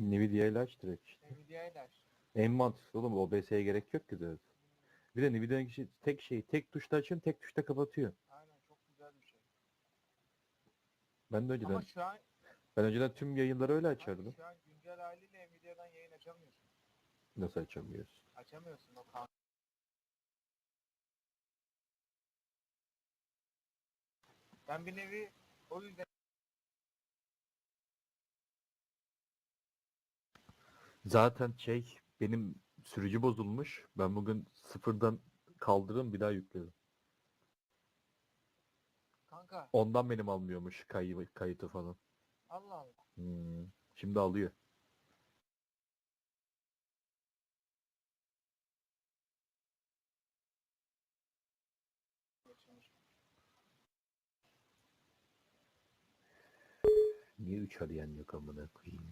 Nvidia ile aç direkt işte. Nvidia ile aç. En mantıklı oğlum OBS'ye gerek yok ki zaten. Bir de Nvidia'nın işi- tek şeyi tek tuşta açın tek tuşta kapatıyor. Aynen çok güzel bir şey. Ben de önceden Ama şu an, ben önceden tüm yayınları öyle abi açardım. şu an güncel haliyle Nvidia'dan yayın açamıyorsun. Nasıl açamıyoruz? Açamıyorsun o kan. Ben bir nevi o yüzden Zaten şey benim sürücü bozulmuş. Ben bugün sıfırdan kaldırdım bir daha yükledim. kanka Ondan benim almıyormuş kayı, kayıtı falan. Allah Allah. Hmm, Şimdi alıyor. Niye 3 arayan yok amına koyayım